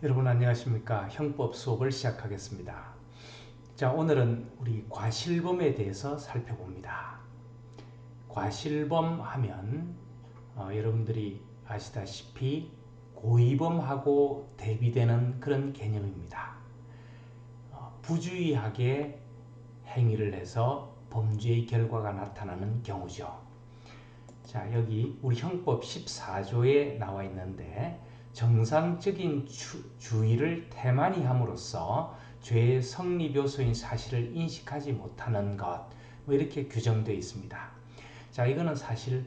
여러분 안녕하십니까? 형법 수업을 시작하겠습니다. 자 오늘은 우리 과실범에 대해서 살펴봅니다. 과실범 하면 어, 여러분들이 아시다시피 고의범하고 대비되는 그런 개념입니다. 어, 부주의하게 행위를 해서 범죄의 결과가 나타나는 경우죠. 자 여기 우리 형법 14조에 나와 있는데 정상적인 주, 의를 태만히 함으로써 죄의 성립 요소인 사실을 인식하지 못하는 것, 뭐 이렇게 규정되어 있습니다. 자, 이거는 사실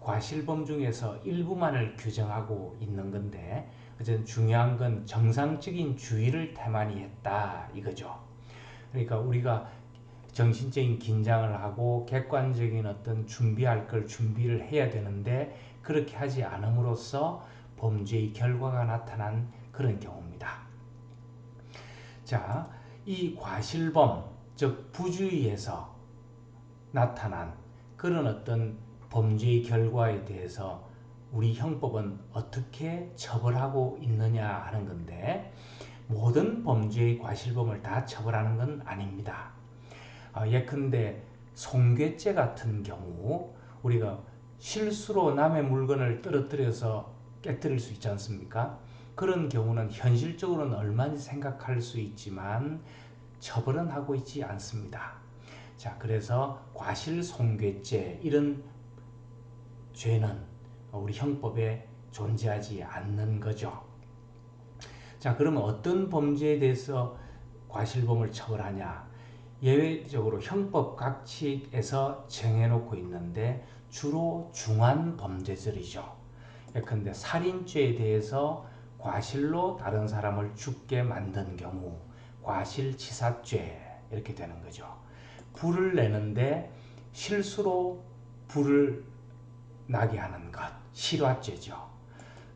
과실범 중에서 일부만을 규정하고 있는 건데, 어쨌든 중요한 건 정상적인 주의를 태만히 했다 이거죠. 그러니까 우리가 정신적인 긴장을 하고 객관적인 어떤 준비할 걸 준비를 해야 되는데 그렇게 하지 않음으로써 범죄의 결과가 나타난 그런 경우입니다. 자, 이 과실범, 즉 부주의에서 나타난 그런 어떤 범죄의 결과에 대해서 우리 형법은 어떻게 처벌하고 있느냐 하는 건데 모든 범죄의 과실범을 다 처벌하는 건 아닙니다. 어, 예컨대 송괴죄 같은 경우 우리가 실수로 남의 물건을 떨어뜨려서 깨뜨릴 수 있지 않습니까? 그런 경우는 현실적으로는 얼마든지 생각할 수 있지만 처벌은 하고 있지 않습니다. 자, 그래서 과실손괴죄 이런 죄는 우리 형법에 존재하지 않는 거죠. 자, 그러면 어떤 범죄에 대해서 과실범을 처벌하냐? 예외적으로 형법 각 칙에서 정해놓고 있는데 주로 중한 범죄들이죠. 예컨대 살인죄에 대해서 과실로 다른 사람을 죽게 만든 경우 과실치사죄 이렇게 되는 거죠. 불을 내는데 실수로 불을 나게 하는 것 실화죄죠.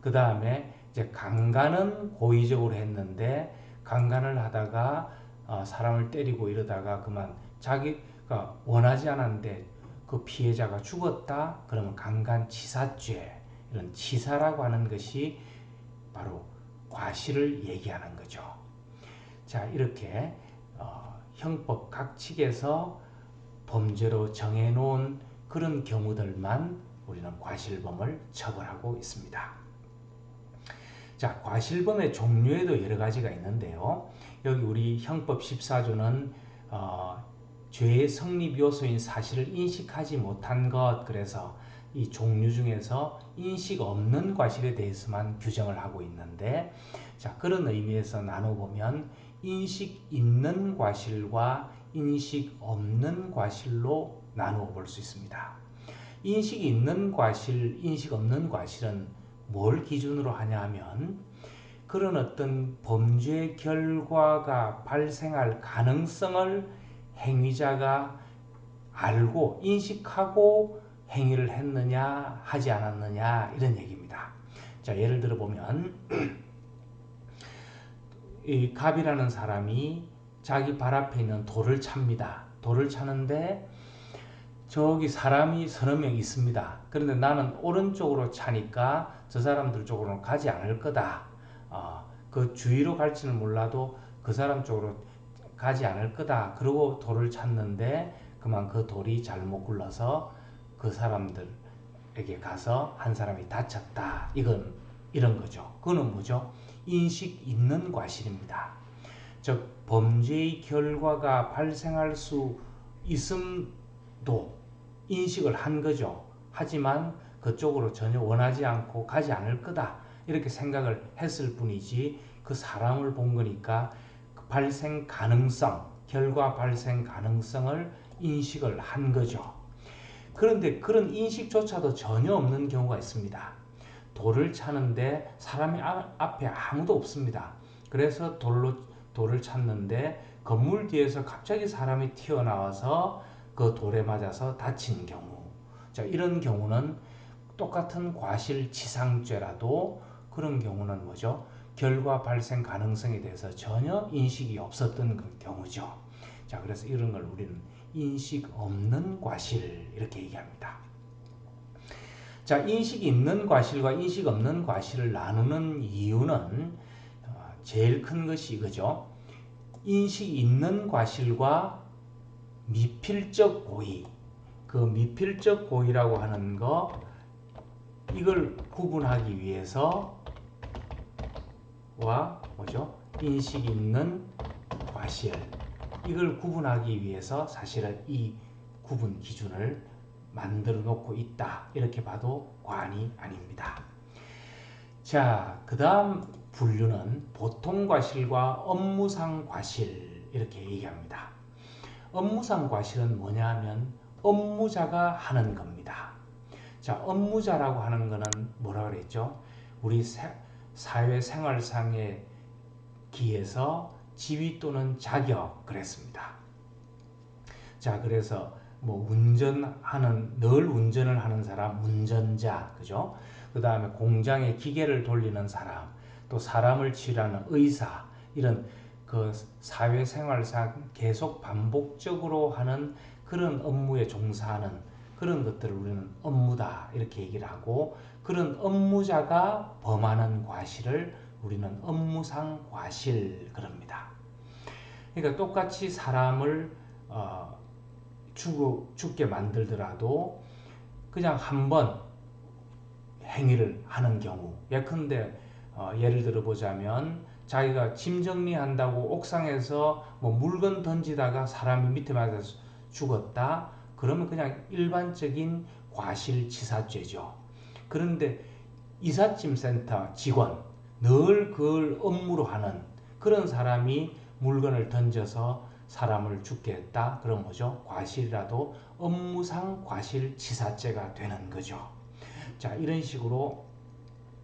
그 다음에 이제 강간은 고의적으로 했는데 강간을 하다가 어, 사람을 때리고 이러다가 그만 자기가 원하지 않았는데 그 피해자가 죽었다 그러면 강간치사죄 이런 치사라고 하는 것이 바로 과실을 얘기하는 거죠. 자 이렇게 어, 형법 각 측에서 범죄로 정해놓은 그런 경우들만 우리는 과실범을 처벌하고 있습니다. 자 과실범의 종류에도 여러 가지가 있는데요. 여기 우리 형법 14조는 어, 죄의 성립 요소인 사실을 인식하지 못한 것 그래서 이 종류 중에서 인식 없는 과실에 대해서만 규정을 하고 있는데 자 그런 의미에서 나눠보면 인식 있는 과실과 인식 없는 과실로 나누어 볼 수 있습니다. 인식 있는 과실, 인식 없는 과실은 뭘 기준으로 하냐 하면 그런 어떤 범죄 결과가 발생할 가능성을 행위자가 알고 인식하고 행위를 했느냐 하지 않았느냐 이런 얘기입니다. 자 예를 들어 보면 이 갑이라는 사람이 자기 발 앞에 있는 돌을 찹니다. 돌을 차는데 저기 사람이 서너 명 있습니다. 그런데 나는 오른쪽으로 차니까 저 사람들 쪽으로 가지 않을 거다. 어, 그 주위로 갈지는 몰라도 그 사람 쪽으로 가지 않을 거다. 그러고 돌을 찾는데 그만 그 돌이 잘못 굴러서 그 사람들에게 가서 한 사람이 다쳤다. 이건 이런 거죠. 그거는 뭐죠? 인식 있는 과실입니다. 즉 범죄의 결과가 발생할 수 있음도 인식을 한 거죠. 하지만 그쪽으로 전혀 원하지 않고 가지 않을 거다. 이렇게 생각을 했을 뿐이지 그 사람을 본 거니까 그 발생 가능성, 결과 발생 가능성을 인식을 한 거죠. 그런데 그런 인식조차도 전혀 없는 경우가 있습니다. 돌을 차는데 사람이 앞에 아무도 없습니다. 그래서 돌로 돌을 찾는데 건물 뒤에서 갑자기 사람이 튀어나와서 그 돌에 맞아서 다친 경우. 자, 이런 경우는 똑같은 과실치상죄라도 그런 경우는 뭐죠? 결과 발생 가능성에 대해서 전혀 인식이 없었던 그 경우죠. 자, 그래서 이런 걸 우리는 인식 없는 과실 이렇게 얘기합니다. 자, 인식 있는 과실과 인식 없는 과실을 나누는 이유는 제일 큰 것이 이거죠. 인식 있는 과실과 미필적 고의. 그 미필적 고의라고 하는 거 이걸 구분하기 위해서 와 뭐죠? 인식 있는 과실 이걸 구분하기 위해서 사실은 이 구분 기준을 만들어 놓고 있다 이렇게 봐도 과언이 아닙니다. 자, 그 다음 분류는 보통 과실과 업무상 과실 이렇게 얘기합니다. 업무상 과실은 뭐냐 하면 업무자가 하는 겁니다. 자, 업무자라고 하는 거는 뭐라 그랬죠? 우리 사회 생활상의 기에서 지위 또는 자격 그랬습니다. 자, 그래서 뭐 운전하는 늘 운전을 하는 사람 운전자 그죠? 그 다음에 공장에 기계를 돌리는 사람 또 사람을 치료하는 의사 이런 그 사회생활상 계속 반복적으로 하는 그런 업무에 종사하는 그런 것들을 우리는 업무다 이렇게 얘기를 하고 그런 업무자가 범하는 과실을 우리는 업무상 과실 그럽니다. 그러니까 똑같이 사람을 어, 죽, 죽게 만들더라도 그냥 한 번 행위를 하는 경우. 예컨대 어, 예를 들어 보자면 자기가 짐 정리한다고 옥상에서 뭐 물건 던지다가 사람이 밑에 맞아서 죽었다? 그러면 그냥 일반적인 과실치사죄죠. 그런데 이삿짐 센터 직원 늘 그걸 업무로 하는 그런 사람이 물건을 던져서 사람을 죽게 했다. 그런 뭐죠? 과실이라도 업무상 과실치사죄가 되는 거죠. 자, 이런 식으로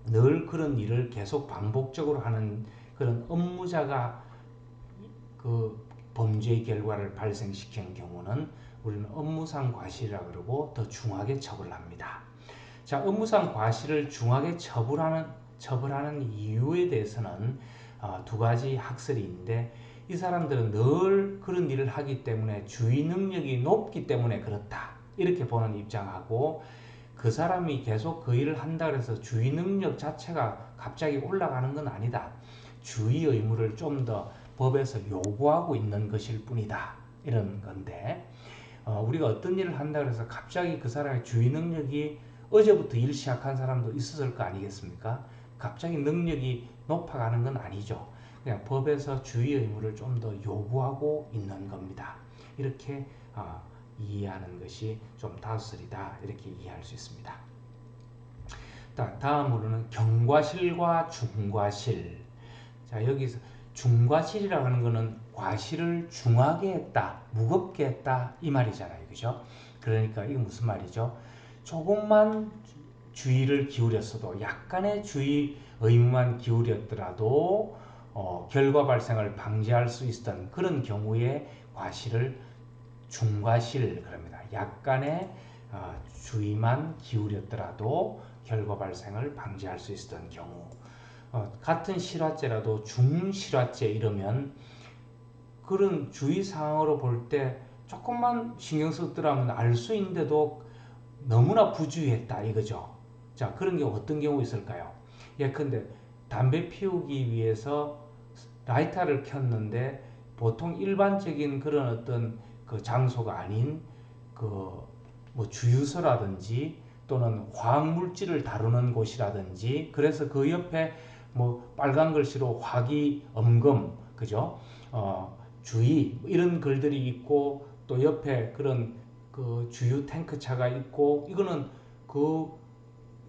늘 그런 일을 계속 반복적으로 하는 그런 업무자가 그 범죄의 결과를 발생시키는 경우는 우리는 업무상 과실이라 그러고 더 중하게 처벌합니다. 자, 업무상 과실을 중하게 처벌하는 처벌하는 이유에 대해서는 어, 두 가지 학설이 있는데 이 사람들은 늘 그런 일을 하기 때문에 주의 능력이 높기 때문에 그렇다. 이렇게 보는 입장하고 그 사람이 계속 그 일을 한다 그래서 주의 능력 자체가 갑자기 올라가는 건 아니다. 주의 의무를 좀 더 법에서 요구하고 있는 것일 뿐이다. 이런 건데 어, 우리가 어떤 일을 한다 그래서 갑자기 그 사람의 주의 능력이 어제부터 일 시작한 사람도 있었을 거 아니겠습니까? 갑자기 능력이 높아가는 건 아니죠. 그냥 법에서 주의 의무를 좀 더 요구하고 있는 겁니다. 이렇게 어, 이해하는 것이 좀 다수리다 이렇게 이해할 수 있습니다. 다음으로는 경과실과 중과실. 자 여기서 중과실이라고 하는 것은 과실을 중하게 했다, 무겁게 했다 이 말이잖아요, 그죠? 그러니까 이게 무슨 말이죠? 조금만 주의를 기울였어도 약간의 주의 의무만 기울였더라도 어, 결과 발생을 방지할 수 있었던 그런 경우에 과실을 중과실 그럽니다. 약간의 어, 주의만 기울였더라도 결과 발생을 방지할 수 있었던 경우 어, 같은 실화죄라도 중실화죄 이러면 그런 주의사항으로 볼 때 조금만 신경 썼더라면 알 수 있는데도 너무나 부주의했다 이거죠. 자 그런 경우 어떤 경우 있을까요? 예컨대 담배 피우기 위해서 라이터를 켰는데 보통 일반적인 그런 어떤 그 장소가 아닌 그 뭐 주유소라든지 또는 화학 물질을 다루는 곳이라든지 그래서 그 옆에 뭐 빨간 글씨로 화기 엄금 그죠 어 주의 뭐 이런 글들이 있고 또 옆에 그런 그 주유 탱크 차가 있고 이거는 그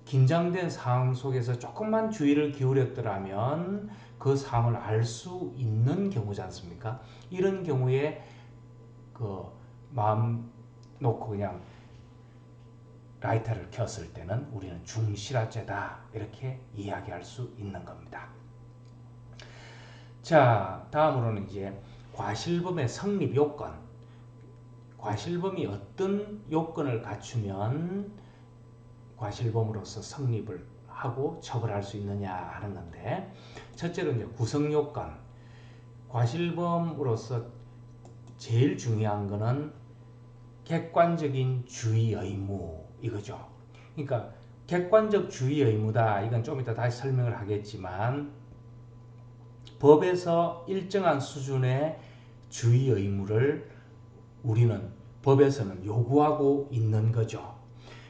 긴장된 상황 속에서 조금만 주의를 기울였더라면 그 상황을 알 수 있는 경우지 않습니까? 이런 경우에 그 마음 놓고 그냥 라이터를 켰을 때는 우리는 중실화죄다 이렇게 이야기할 수 있는 겁니다. 자 다음으로는 이제 과실범의 성립 요건 과실범이 어떤 요건을 갖추면 과실범으로서 성립을 하고 처벌할 수 있느냐 하는 건데 첫째로 이제 구성 요건 과실범으로서 제일 중요한 거는 객관적인 주의 의무 이거죠. 그러니까 객관적 주의 의무다. 이건 좀 이따 다시 설명을 하겠지만 법에서 일정한 수준의 주의 의무를 우리는 법에서는 요구하고 있는 거죠.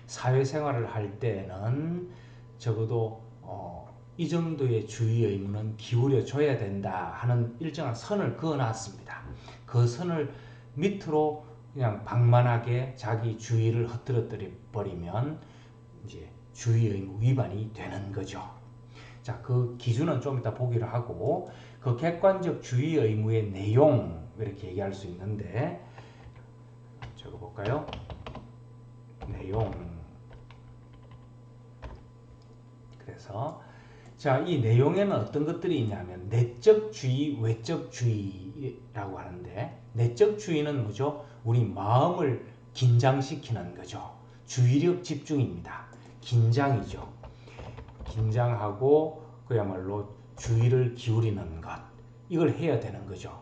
사회생활을 할 때는 적어도 어, 이 정도의 주의 의무는 기울여 줘야 된다 하는 일정한 선을 그어 놨습니다. 그 선을 밑으로 그냥 방만하게 자기 주의를 흐트러뜨려 버리면 이제 주의 의무 위반이 되는 거죠. 자, 그 기준은 좀 이따 보기로 하고 그 객관적 주의 의무의 내용 이렇게 얘기할 수 있는데 적어 볼까요? 내용 그래서 자, 이 내용에는 어떤 것들이 있냐면 내적 주의, 외적 주의라고 하는데 내적 주의는 뭐죠? 우리 마음을 긴장시키는 거죠. 주의력 집중입니다. 긴장이죠. 긴장하고 그야말로 주의를 기울이는 것. 이걸 해야 되는 거죠.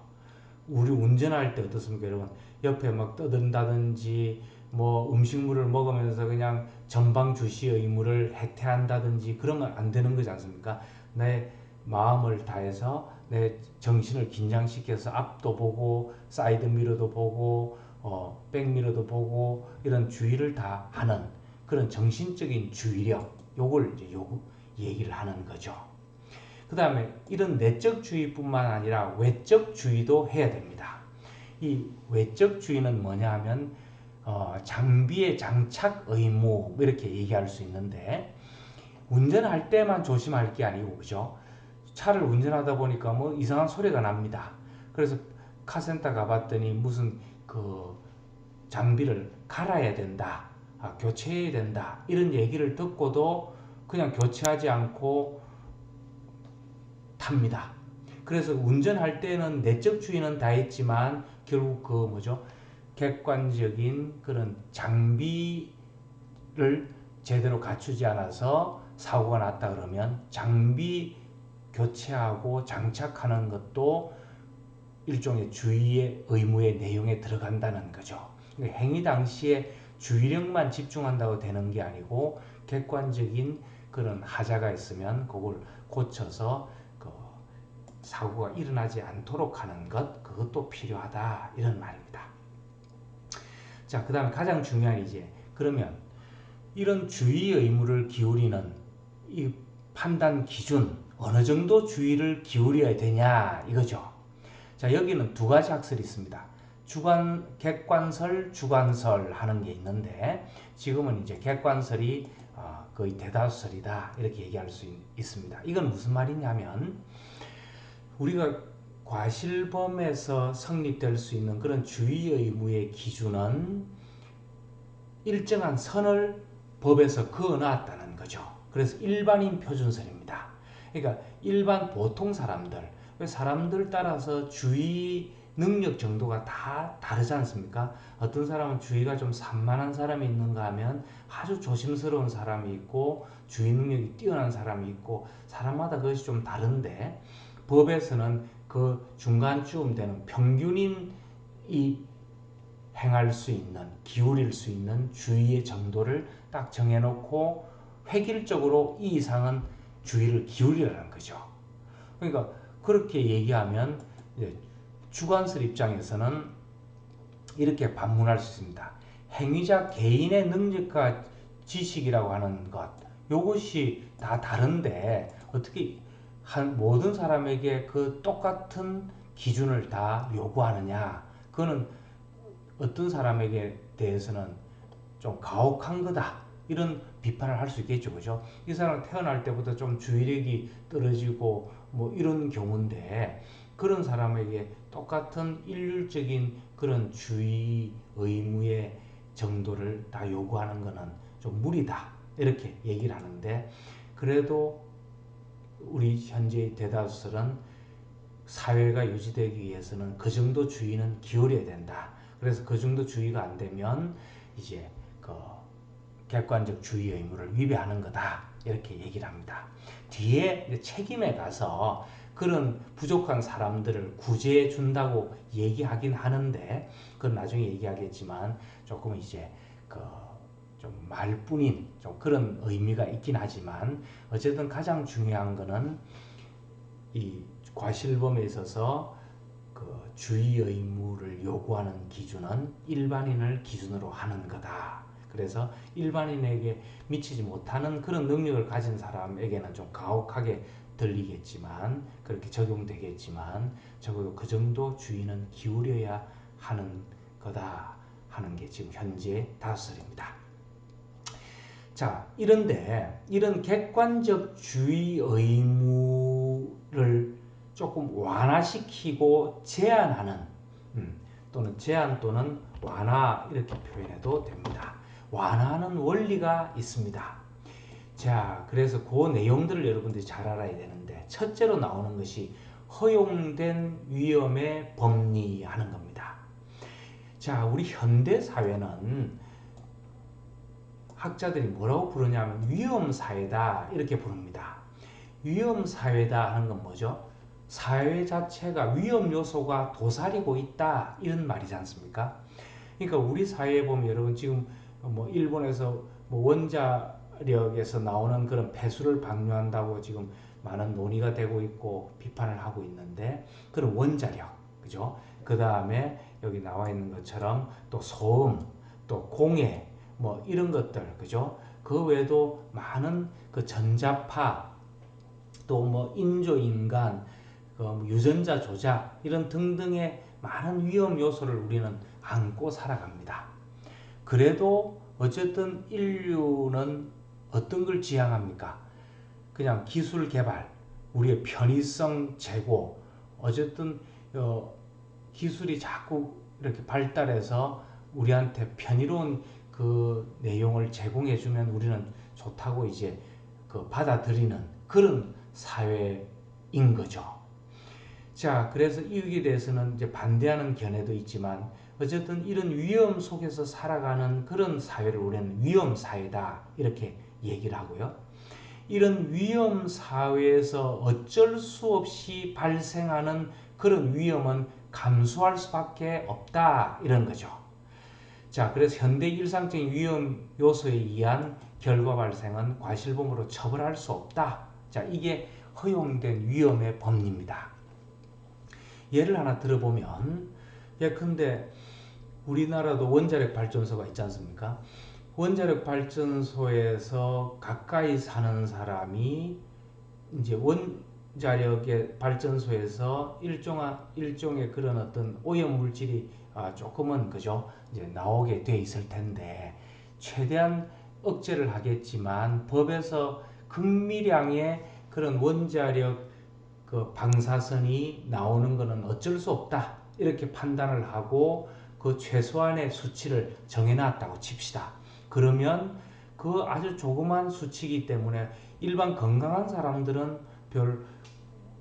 우리 운전할 때 어떻습니까, 여러분? 옆에 막 떠든다든지 뭐 음식물을 먹으면서 그냥 전방 주시 의무를 해태한다든지 그러면 안 되는 거지 않습니까? 내 마음을 다해서 내 정신을 긴장시켜서 앞도 보고 사이드 미러도 보고 어, 백미러도 보고 이런 주의를 다 하는 그런 정신적인 주의력 요걸 이제 요구 얘기를 하는 거죠. 그 다음에 이런 내적 주의뿐만 아니라 외적 주의도 해야 됩니다. 이 외적 주의는 뭐냐 하면 어, 장비의 장착 의무 이렇게 얘기할 수 있는데 운전할 때만 조심할 게 아니고 그죠? 차를 운전하다 보니까 뭐 이상한 소리가 납니다. 그래서 카센터 가봤더니 무슨 그 장비를 갈아야 된다, 아, 교체해야 된다 이런 얘기를 듣고도 그냥 교체하지 않고 탑니다. 그래서 운전할 때는 내적 주의는 다 했지만 결국 그 뭐죠? 객관적인 그런 장비를 제대로 갖추지 않아서 사고가 났다 그러면 장비 교체하고 장착하는 것도 일종의 주의의 의무의 내용에 들어간다는 거죠. 그러니까 행위 당시에 주의력만 집중한다고 되는 게 아니고 객관적인 그런 하자가 있으면 그걸 고쳐서 그 사고가 일어나지 않도록 하는 것 그것도 필요하다 이런 말입니다. 자, 그 다음에 가장 중요한 이제 그러면 이런 주의 의무를 기울이는 이 판단 기준 어느 정도 주의를 기울여야 되냐 이거죠. 자, 여기는 두 가지 학설이 있습니다. 주관 객관설, 주관설 하는 게 있는데 지금은 이제 객관설이 어, 거의 대다수설이다 이렇게 얘기할 수 있, 습니다 이건 무슨 말이냐면 우리가 과실범에서 성립될 수 있는 그런 주의 의무의 기준은 일정한 선을 법에서 그어놨다는 거죠. 그래서 일반인 표준설입니다. 그러니까 일반 보통 사람들, 사람들 따라서 주의 능력 정도가 다 다르지 않습니까? 어떤 사람은 주의가 좀 산만한 사람이 있는가 하면 아주 조심스러운 사람이 있고 주의 능력이 뛰어난 사람이 있고 사람마다 그것이 좀 다른데 법에서는 그 중간쯤 되는 평균인 이 행할 수 있는 기울일 수 있는 주의의 정도를 딱 정해놓고 획일적으로 이 이상은 주의를 기울이라는 거죠. 그러니까 그렇게 얘기하면 주관설 입장에서는 이렇게 반문할 수 있습니다. 행위자 개인의 능력과 지식이라고 하는 것, 이것이 다 다른데 어떻게 한 모든 사람에게 그 똑같은 기준을 다 요구하느냐? 그거는 어떤 사람에게 대해서는 좀 가혹한 거다. 이런 비판을 할 수 있겠죠. 그죠? 이 사람 태어날 때부터 좀 주의력이 떨어지고 뭐 이런 경우인데 그런 사람에게 똑같은 일률적인 그런 주의 의무의 정도를 다 요구하는 것은 좀 무리다. 이렇게 얘기를 하는데 그래도 우리 현재 대다수설은 사회가 유지되기 위해서는 그 정도 주의는 기울여야 된다. 그래서 그 정도 주의가 안 되면 이제 그 객관적 주의 의무를 위배하는 거다. 이렇게 얘기를 합니다. 뒤에 책임에 가서 그런 부족한 사람들을 구제해 준다고 얘기하긴 하는데 그건 나중에 얘기하겠지만 조금 이제 그 좀 말뿐인 좀 그런 의미가 있긴 하지만 어쨌든 가장 중요한 거는 이 과실범에 있어서 그 주의 의무를 요구하는 기준은 일반인을 기준으로 하는 거다. 그래서 일반인에게 미치지 못하는 그런 능력을 가진 사람에게는 좀 가혹하게 들리겠지만 그렇게 적용되겠지만 적어도 그 정도 주의는 기울여야 하는 거다 하는 게 지금 현재 다설입니다. 자, 이런데 이런 객관적 주의 의무를 조금 완화시키고 제한하는 음, 또는 제한 또는 완화 이렇게 표현해도 됩니다. 완화하는 원리가 있습니다. 자, 그래서 그 내용들을 여러분들이 잘 알아야 되는데 첫째로 나오는 것이 허용된 위험의 법리하는 겁니다. 자, 우리 현대 사회는 학자들이 뭐라고 부르냐면 위험 사회다 이렇게 부릅니다. 위험 사회다 하는 건 뭐죠? 사회 자체가 위험 요소가 도사리고 있다 이런 말이지 않습니까? 그러니까 우리 사회에 보면 여러분 지금 뭐 일본에서 뭐 원자력에서 나오는 그런 폐수를 방류한다고 지금 많은 논의가 되고 있고 비판을 하고 있는데 그런 원자력 그죠? 그 다음에 여기 나와 있는 것처럼 또 소음 또 공해 뭐 이런 것들 그죠? 그 외에도 많은 그 전자파 또 뭐 인조인간 그 유전자 조작 이런 등등의 많은 위험 요소를 우리는 안고 살아갑니다. 그래도 어쨌든 인류는 어떤 걸 지향합니까? 그냥 기술 개발, 우리의 편의성 제고, 어쨌든 어, 기술이 자꾸 이렇게 발달해서 우리한테 편의로운 그 내용을 제공해주면 우리는 좋다고 이제 그 받아들이는 그런 사회인 거죠. 자, 그래서 이익에 대해서는 이제 반대하는 견해도 있지만 어쨌든 이런 위험 속에서 살아가는 그런 사회를 우리는 위험 사회다 이렇게 얘기를 하고요. 이런 위험 사회에서 어쩔 수 없이 발생하는 그런 위험은 감수할 수밖에 없다 이런 거죠. 자, 그래서 현대 일상적인 위험 요소에 의한 결과 발생은 과실범으로 처벌할 수 없다. 자, 이게 허용된 위험의 법리입니다. 예를 하나 들어보면, 예컨대 우리나라도 원자력 발전소가 있지 않습니까? 원자력 발전소에서 가까이 사는 사람이 이제 원자력의 발전소에서 일종의 일종의 그런 어떤 오염 물질이 아, 조금은 그죠 이제 나오게 돼 있을 텐데 최대한 억제를 하겠지만 법에서 극미량의 그런 원자력 그 방사선이 나오는 것은 어쩔 수 없다 이렇게 판단을 하고 그 최소한의 수치를 정해놨다고 칩시다. 그러면 그 아주 조그만 수치이기 때문에 일반 건강한 사람들은 별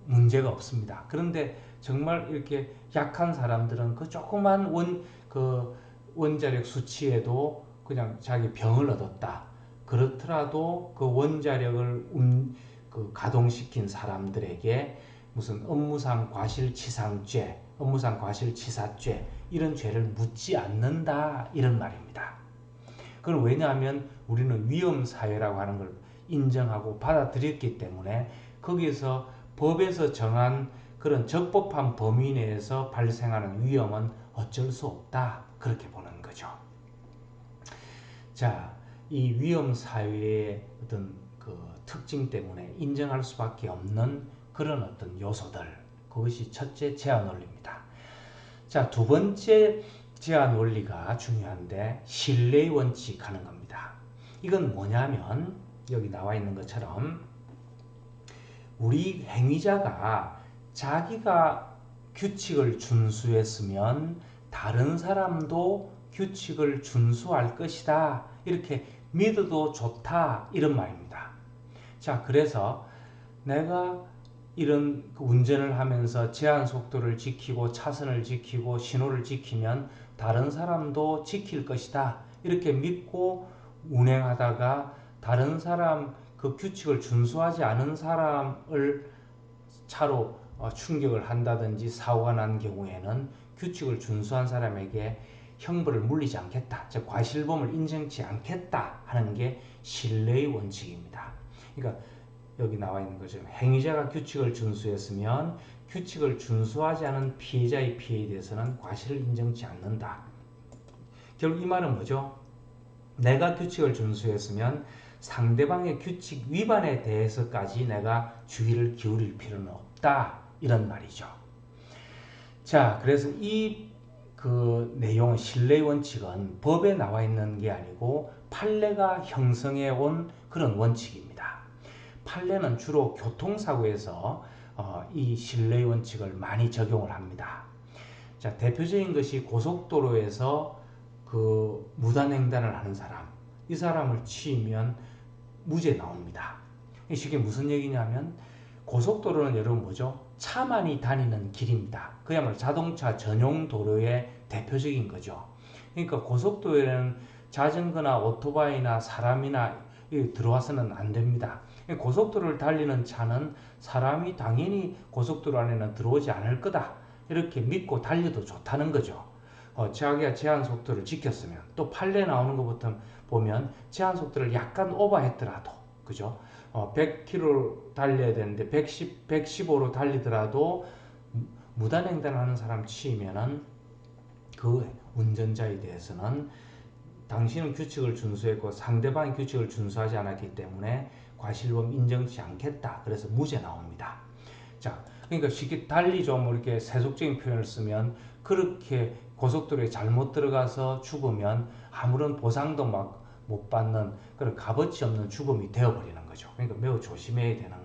문제가 없습니다. 그런데 정말 이렇게 약한 사람들은 그 조그만 원, 그 원자력 수치에도 그냥 자기 병을 얻었다. 그렇더라도 그 원자력을 음, 그 가동시킨 사람들에게 무슨 업무상 과실치상죄, 업무상 과실치사죄 이런 죄를 묻지 않는다 이런 말입니다. 그건 왜냐하면 우리는 위험 사회라고 하는 걸 인정하고 받아들였기 때문에 거기서 법에서 정한 그런 적법한 범위 내에서 발생하는 위험은 어쩔 수 없다 그렇게 보는 거죠. 자, 이 위험 사회의 어떤 그 특징 때문에 인정할 수밖에 없는 그런 어떤 요소들 그것이 첫째 제한 원리입니다. 자, 두 번째 제한 원리가 중요한데 신뢰의 원칙 하는 겁니다. 이건 뭐냐면 여기 나와 있는 것처럼 우리 행위자가 자기가 규칙을 준수했으면 다른 사람도 규칙을 준수할 것이다. 이렇게 믿어도 좋다. 이런 말입니다. 자, 그래서 내가 이런 그 운전을 하면서 제한 속도를 지키고 차선을 지키고 신호를 지키면 다른 사람도 지킬 것이다. 이렇게 믿고 운행하다가 다른 사람 그 규칙을 준수하지 않은 사람을 차로 어, 충격을 한다든지 사고가 난 경우에는 규칙을 준수한 사람에게 형벌을 물리지 않겠다. 즉 과실범을 인정치 않겠다 하는 게 신뢰의 원칙입니다. 그러니까 여기 나와 있는 거죠. 행위자가 규칙을 준수했으면 규칙을 준수하지 않은 피해자의 피해에 대해서는 과실을 인정치 않는다. 결국 이 말은 뭐죠? 내가 규칙을 준수했으면 상대방의 규칙 위반에 대해서까지 내가 주의를 기울일 필요는 없다. 이런 말이죠. 자, 그래서 이 그 내용은 신뢰 원칙은 법에 나와 있는 게 아니고 판례가 형성해 온 그런 원칙입니다. 판례는 주로 교통사고에서 어, 이 신뢰 원칙을 많이 적용을 합니다. 자, 대표적인 것이 고속도로에서 그 무단횡단을 하는 사람, 이 사람을 치면 무죄 나옵니다. 이게 무슨 얘기냐면 고속도로는 여러분 뭐죠? 차만이 다니는 길입니다. 그야말로 자동차 전용 도로의 대표적인 거죠. 그러니까 고속도로에는 자전거나 오토바이나 사람이나 들어와서는 안 됩니다. 고속도로를 달리는 차는 사람이 당연히 고속도로 안에는 들어오지 않을 거다. 이렇게 믿고 달려도 좋다는 거죠. 어, 자기가 제한 속도를 지켰으면 또 판례 나오는 것부터 보면 제한 속도를 약간 오버했더라도 그죠? 어, 100km 달려야 되는데 110, 115로 달리더라도 무단횡단하는 사람 치면은 그 운전자에 대해서는 당신은 규칙을 준수했고 상대방이 규칙을 준수하지 않았기 때문에 과실범 인정치 않겠다. 그래서 무죄 나옵니다. 자, 그러니까 쉽게 달리 좀 이렇게 세속적인 표현을 쓰면 그렇게 고속도로에 잘못 들어가서 죽으면 아무런 보상도 막 못 받는 그런 값어치 없는 죽음이 되어버리는 거죠. 그러니까 매우 조심해야 되는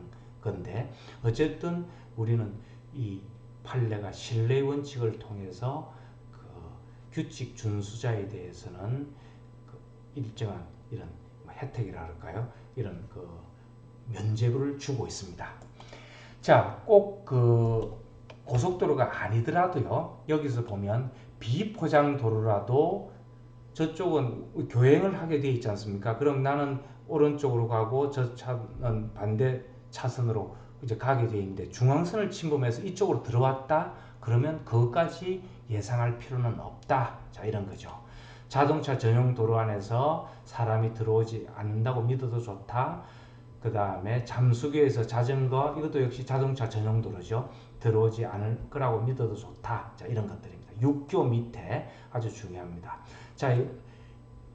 건데 어쨌든 우리는 이 판례가 신뢰 원칙을 통해서 그 규칙 준수자에 대해서는 그 일정한 이런 뭐 혜택이라 할까요? 이런 그 면제부를 주고 있습니다. 자, 꼭 그 고속도로가 아니더라도요. 여기서 보면 비포장 도로라도 저쪽은 교행을 하게 돼 있지 않습니까? 그럼 나는 오른쪽으로 가고 저 차는 반대 차선으로 이제 가게 돼 있는데 중앙선을 침범해서 이쪽으로 들어왔다 그러면 그것까지 예상할 필요는 없다. 자 이런 거죠. 자동차 전용 도로 안에서 사람이 들어오지 않는다고 믿어도 좋다. 그 다음에 잠수교에서 자전거 이것도 역시 자동차 전용 도로죠. 들어오지 않을 거라고 믿어도 좋다. 자 이런 것들입니다. 6교 밑에 아주 중요합니다. 자,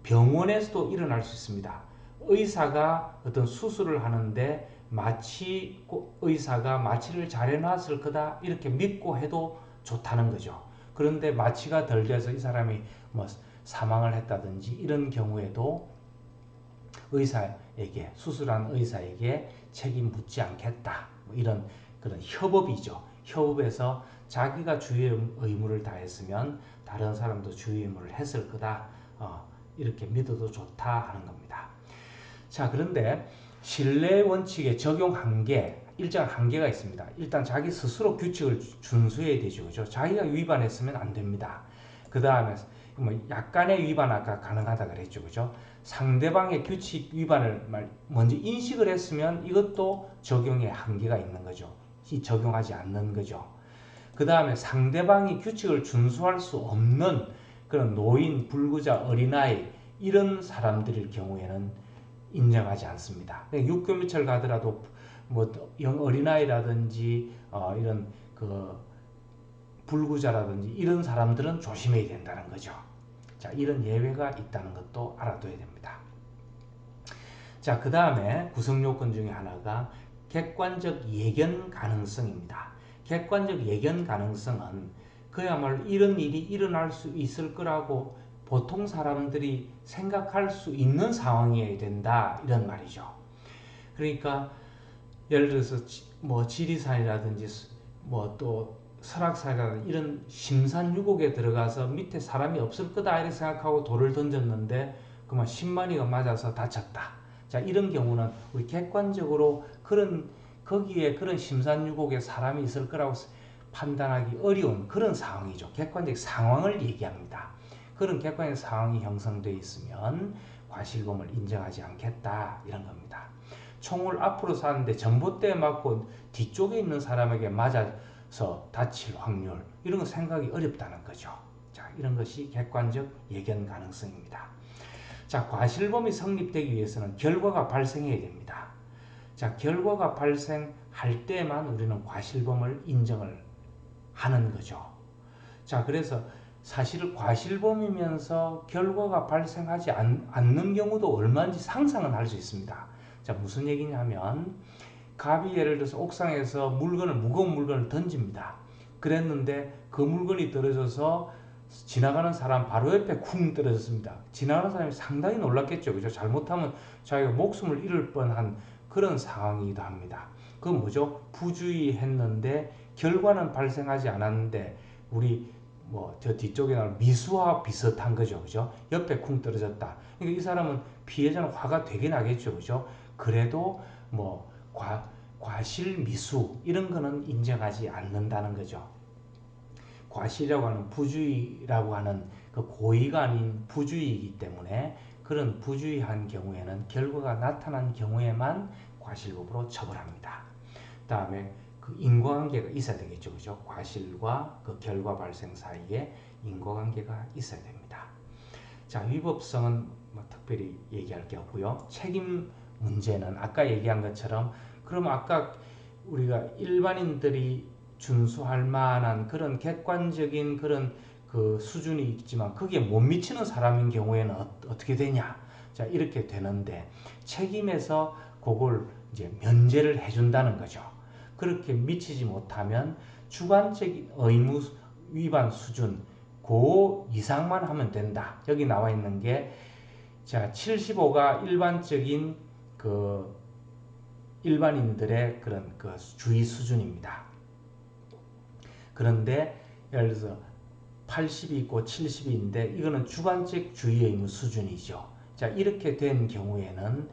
병원에서도 일어날 수 있습니다. 의사가 어떤 수술을 하는데 마취 의사가 마취를 잘 해놨을 거다 이렇게 믿고 해도 좋다는 거죠. 그런데 마취가 덜 돼서 이 사람이 뭐 사망을 했다든지 이런 경우에도 의사에게 수술한 의사에게 책임 묻지 않겠다 뭐 이런 그런 협업이죠. 협업에서 자기가 주의 의무를 다했으면 다른 사람도 주의 의무를 했을 거다. 어, 이렇게 믿어도 좋다 하는 겁니다. 자, 그런데 신뢰 원칙의 적용 한계, 일정 한계가 있습니다. 일단 자기 스스로 규칙을 준수해야 되죠. 그죠? 자기가 위반했으면 안 됩니다. 그 다음에 뭐 약간의 위반 아까 가능하다 그랬죠. 그죠? 상대방의 규칙 위반을 먼저 인식을 했으면 이것도 적용의 한계가 있는 거죠. 적용하지 않는 거죠. 그 다음에 상대방이 규칙을 준수할 수 없는 그런 노인, 불구자, 어린아이 이런 사람들일 경우에는 인정하지 않습니다. 육교 미철 가더라도 뭐 어린아이라든지 어, 이런 그 불구자라든지 이런 사람들은 조심해야 된다는 거죠. 자, 이런 예외가 있다는 것도 알아둬야 됩니다. 자, 그 다음에 구성 요건 중에 하나가 객관적 예견 가능성입니다. 객관적 예견 가능성은 그야말로 이런 일이 일어날 수 있을 거라고 보통 사람들이 생각할 수 있는 상황이어야 된다 이런 말이죠. 그러니까 예를 들어서 뭐 지리산이라든지 뭐 또 설악산이라든지 이런 심산유곡에 들어가서 밑에 사람이 없을 거다 이렇게 생각하고 돌을 던졌는데 그만 10만이가 맞아서 다쳤다. 자 이런 경우는 우리 객관적으로 그런 거기에 그런 심산유곡에 사람이 있을 거라고 판단하기 어려운 그런 상황이죠. 객관적 상황을 얘기합니다. 그런 객관적 상황이 형성되어 있으면 과실금을 인정하지 않겠다 이런 겁니다. 총을 앞으로 쐈는데 전봇대에 맞고 뒤쪽에 있는 사람에게 맞아서 다칠 확률 이런 거 생각이 어렵다는 거죠. 자 이런 것이 객관적 예견 가능성입니다. 자 과실범이 성립되기 위해서는 결과가 발생해야 됩니다. 자, 결과가 발생할 때만 우리는 과실범을 인정을 하는 거죠. 자, 그래서 사실 과실범이면서 결과가 발생하지 않, 는 경우도 얼마인지 상상은 할 수 있습니다. 자, 무슨 얘기냐면 갑이 예를 들어서 옥상에서 물건을 무거운 물건을 던집니다. 그랬는데 그 물건이 떨어져서 지나가는 사람 바로 옆에 쿵 떨어졌습니다. 지나가는 사람이 상당히 놀랐겠죠. 그죠? 잘못하면 자기가 목숨을 잃을 뻔한 그런 상황이기도 합니다. 그건 뭐죠? 부주의했는데 결과는 발생하지 않았는데 우리 뭐 저 뒤쪽에 나올 미수와 비슷한 거죠. 그죠? 옆에 쿵 떨어졌다. 그러니까 이 사람은 피해자는 화가 되게 나겠죠. 그죠? 그래도 뭐 과, 과실 미수 이런 거는 인정하지 않는다는 거죠. 과실이라고 하는 부주의라고 하는 그 고의가 아닌 부주의이기 때문에 그런 부주의한 경우에는 결과가 나타난 경우에만 과실법으로 처벌합니다. 다음에 그 인과관계가 있어야 되겠죠. 그죠? 과실과 그 결과 발생 사이에 인과관계가 있어야 됩니다. 자, 위법성은 뭐 특별히 얘기할 게 없고요. 책임 문제는 아까 얘기한 것처럼 그럼 아까 우리가 일반인들이 준수할 만한 그런 객관적인 그런 그 수준이 있지만 거기에 못 미치는 사람인 경우에는 어, 떻게 되냐? 자, 이렇게 되는데 책임에서 그걸 이제 면제를 해준다는 거죠. 그렇게 미치지 못하면 주관적인 의무 위반 수준 그 이상만 하면 된다. 여기 나와 있는 게 자, 75가 일반적인 그 일반인들의 그런 그 주의 수준입니다. 그런데 예를 들어서 80이 있고 70이 있는데 이거는 주관적 주의 의무 수준이죠. 자, 이렇게 된 경우에는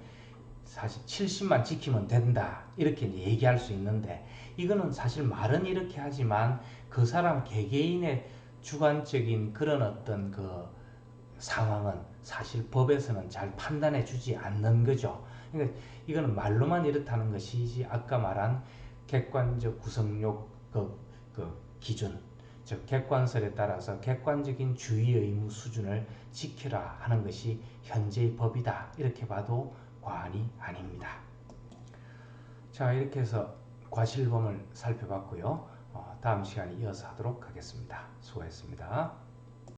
사실 70만 지키면 된다. 이렇게 얘기할 수 있는데 이거는 사실 말은 이렇게 하지만 그 사람 개개인의 주관적인 그런 어떤 그 상황은 사실 법에서는 잘 판단해 주지 않는 거죠. 그러니까 이거는 말로만 이렇다는 것이지 아까 말한 객관적 구성력 그, 그 기준 즉 객관설에 따라서 객관적인 주의 의무 수준을 지키라 하는 것이 현재의 법이다 이렇게 봐도 과언이 아닙니다. 자 이렇게 해서 과실범을 살펴봤고요. 어, 다음 시간에 이어서 하도록 하겠습니다. 수고했습니다.